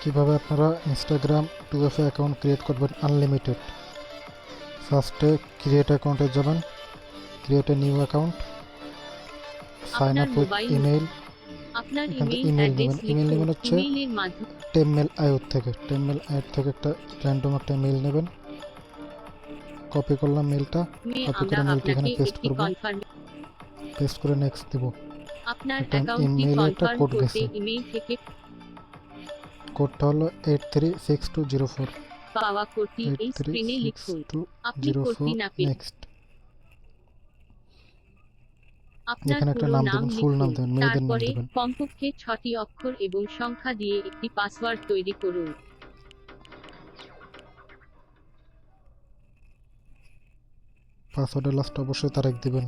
কীভাবে আপনারা Instagram two F account create করবেন আনলিমিটেড ফার্স্টে ক্রিয়েট অ্যাকাউন্টে যাবেন। Create a new account sign up with email আপনার ইমেল নেবেন। email নেবেন হচ্ছে- টেমমেল আয়োর থেকে। টেমমেল আয়োর থেকে একটা র্যান্ডম একটা মেল নেবেন। কপি করলাম মেলটা কপি করে mailটা এখানে একটি করব। পেস্ট করে নেক্সট দিব। আপনার একটা অ্যাকাউন্টটি একটা কনফার্ম করতে গেছে। ইমেইল থেকে কোডটা হলো eight three six two zero four পাওয়া কোডটি এইট এই থ্রি স্ক্রিনে সিক্স লিখুন। টু আপনি জিরো ফোর কোডটি না পেয়ে নেক্সট আপনার একটা নাম নাম দেবেন, full নাম লিখুন দেবেন, মেয়েদের নাম তারপরে দেবেন। কমপক্ষে ছটি অক্ষর এবং সংখ্যা দিয়ে একটি পাসওয়ার্ড তৈরি করুন। পাসওয়ার্ডের লাস্ট অবশ্যই তারিখ দিবেন।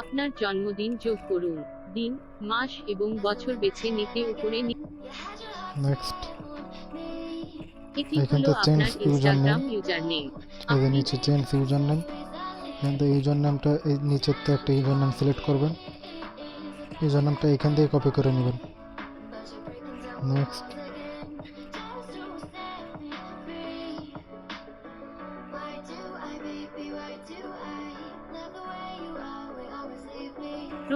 আপনার জন্মদিন যোগ করুন দিন মাস এবং বছর বেছে নিতে উপরে নেক্সট এটি হলো আপনার। ইনস্টাগ্রাম ইউজার নেম যে নিচে চেঞ্জ ইউজার নেম এখান থেকে ইউজার নামটা এই নিচের থেকে একটা ইউজার নাম সিলেক্ট করবেন। ইউজার নামটা এখান থেকে কপি করে নেবেন। নেক্সট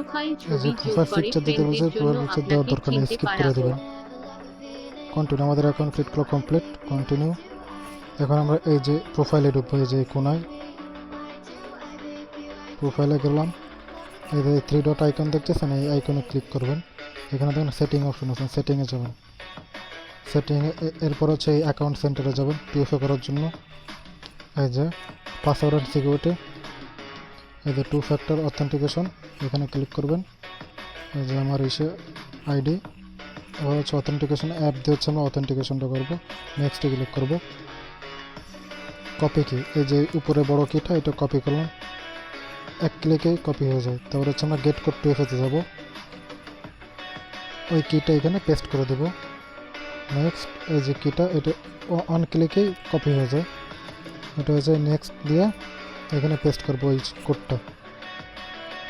প্রোফাইল ছবি প্রোফাইল পিকচার দিতে বলছে প্রোফাইল পিকচার দেওয়ার দরকার নেই স্কিপ করে দেবেন। কন্টিনিউ আমাদের ফিটগুলো কমপ্লিট কন্টিনিউ এখন আমরা এই যে প্রোফাইলে ঢুকবো এই যে কোনায় প্রোফাইলে গেলাম এই যে থ্রি ডট আইকন দেখতেছেন এই আইকনে ক্লিক করবেন। এখানে দেখুন সেটিং অপশন আছে সেটিংয়ে যাবেন। সেটিংয়ে এরপর হচ্ছে এই অ্যাকাউন্ট সেন্টারে যাবেন পিএফএ করার জন্য। এই যে পাসওয়ার্ড অ্যান্ড সিকিউরিটি এই যে টু ফ্যাক্টর অথেন্টিকেশন এখানে ক্লিক করবেন। এই যে আমার ইসে আইডি এবার হচ্ছে অথেন্টিকেশন অ্যাপ দিয়ে হচ্ছে আমরা অথেন্টিকেশনটা করব। নেক্সটে ক্লিক করব। কপি কি এই যে উপরে বড় কিটা এটা কপি করলাম। এক ক্লিকেই কপি হয়ে যায়। তারপর হচ্ছে আমরা গেট কোড টু এফেতে যাব। ওই কিটা এখানে পেস্ট করে দেব। নেক্সট এই যে কিটা এটা অন ক্লিকেই কপি হয়ে যায়। এটা হয়ে যায় নেক্সট দিয়ে এখানে পেস্ট করব ওই কোডটা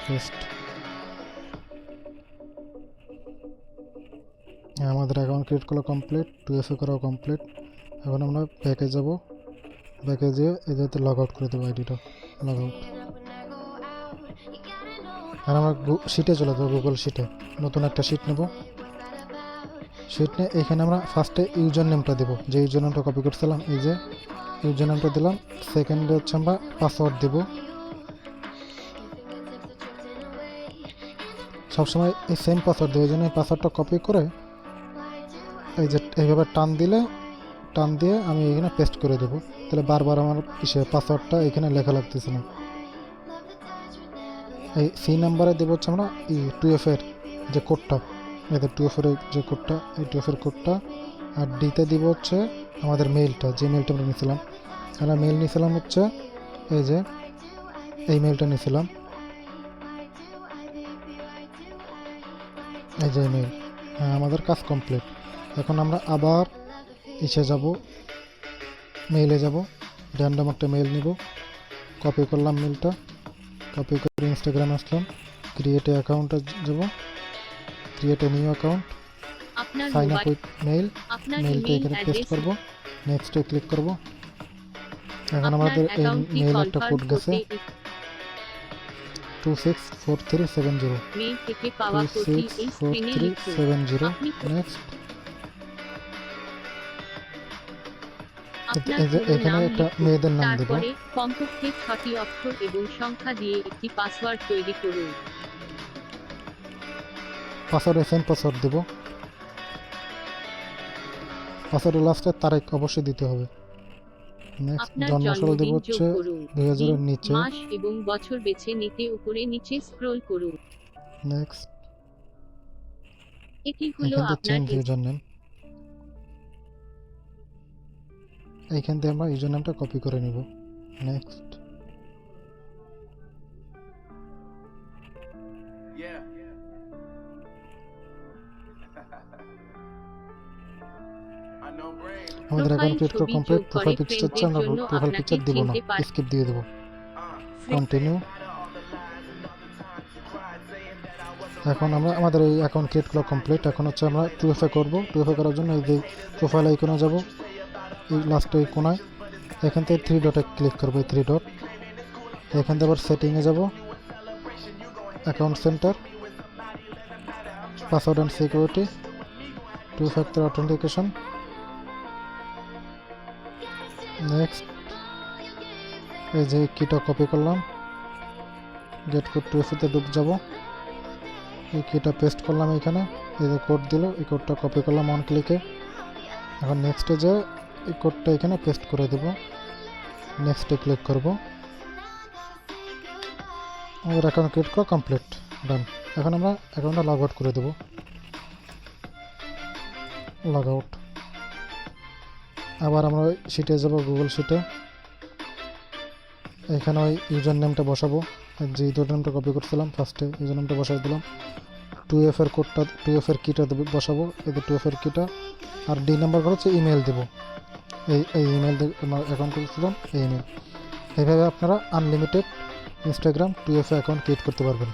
পেস্ট আমাদের অ্যাকাউন্ট ক্রিয়েট করা কমপ্লিট টু এফ করাও কমপ্লিট এখন আমরা ব্যাকে যাব। ব্যাকে যেয়ে এটাতে লগ আউট করে দেবো আইডিটা লগ আউট আর আমরা শিটে চলে যাব গুগল শিটে নতুন একটা শিট নেব। শিট নিয়ে এখানে আমরা ফার্স্টে ইউজার নেমটা দেবো। যে ইউজার নেমটা কপি করছিলাম, এই যে ইউজার নেমটা দিলাম। সেকেন্ডে হচ্ছে আমরা পাসওয়ার্ড দেবো। সবসময় এই সেম পাসওয়ার্ড দেবো। এই জন্য এই পাসওয়ার্ডটা কপি করে এই যে এইভাবে টান দিলে, টান দিয়ে আমি এখানে পেস্ট করে দেবো। তাহলে বারবার আমার ইসে পাসওয়ার্ডটা এখানে লেখা লাগতেছে না। এই সি নাম্বারে দেবো হচ্ছে আমরা ই টু এফ এর যে কোডটা এদের টু এফ এর যে কোডটা এই টু এফ এর কোডটা আর ডিতে দিব হচ্ছে আমাদের মেইলটা যে মেইলটা আমরা নিয়েছিলাম। আমরা মেল নিয়েছিলাম হচ্ছে এই যে এই মেইলটা নিয়েছিলাম এই যে মেইল হ্যাঁ আমাদের কাজ কমপ্লিট এখন আমরা আবার ইসে যাব মেইলে যাব র্যান্ডম একটা মেল নিব। কপি করলাম মেলটা কপি করে ইনস্টাগ্রামে আসলাম ক্রিয়েট এ অ্যাকাউন্টে যাব create a new account sign up with mail মেইলটা এখানে পেস্ট করব নেক্সটে ক্লিক করব। এখন আমাদের এই মেইল একটা কোড গেছে। Two six four three seven zero two six four three seven zero next আপনার এই যে পুরো এখানে একটা মেয়েদের নাম দেব। তারপরে কমপক্ষে ছটি অক্ষর এবং সংখ্যা দিয়ে একটি পাসওয়ার্ড তৈরি করুন। পাসওয়ার্ডে সেম পাসওয়ার্ড দেব। পাসওয়ার্ডের লাস্টে তারিখ অবশ্যই দিতে হবে। নেক্সট জন্মসাল দেব হচ্ছে নিচে। মাস এবং বছর বেছে নিতে উপরে নিচে স্ক্রল করুন। নেক্সট এটি হলো আপনার চেঞ্জ ইউজার নেম এইখান থেকে আমরা ইউজার নেমটা কপি করে নিব। নেক্সট আমাদের এখন ছবি কমপ্লিট প্রোফাইল পিকচার চাচ্ছে আমরা প্রোফাইল পিকচার দিব না স্কিপ দিয়ে দেবো। কন্টিনিউ এখন আমরা আমাদের এই অ্যাকাউন্ট ক্রিয়েট করা কমপ্লিট এখন হচ্ছে আমরা টু এফ এ করব। টু এফ এ করার জন্য এই যে প্রোফাইল আইকনে যাব এই লাস্টে এই কোনায়। এখান থেকে থ্রি ডটে ক্লিক করব এই থ্রি ডট এখান থেকে আবার সেটিংয়ে যাব। Account centre password and security two factor authentication next এই যে কিটা কপি করলাম। গেট কোড টু এফতে ডুব যাব। এই কিটা পেস্ট করলাম এখানে। এই যে কোড দিল, এই কোডটা কপি করলাম অন ক্লিকে এখন নেক্সটে যে এই কোডটা এখানে পেস্ট করে দেব। নেক্সটে ক্লিক করব। আমাদের অ্যাকাউন্ট ক্রিয়েট করা কমপ্লিট ডান এখন আমরা অ্যাকাউন্টটা লগ আউট করে দেব। লগ আউট আবার আমরা শিটে যাব গুগল শিটে এখানে ওই ইউজার নেমটা বসাবো যে ইউজার নেমটা কপি করছিলাম ফার্স্টে ইউজার নেমটা বসাই দিলাম। টু এফ এর কোডটা টু এফ এর কিটা বসাবো। এদের টু এফ এর কিটা আর ডি নাম্বার হচ্ছে ইমেল দেবো। এই এই ইমেল অ্যাকাউন্ট করেছিলাম এই ইমেল এইভাবে আপনারা unlimited Instagram two F account create করতে পারবেন।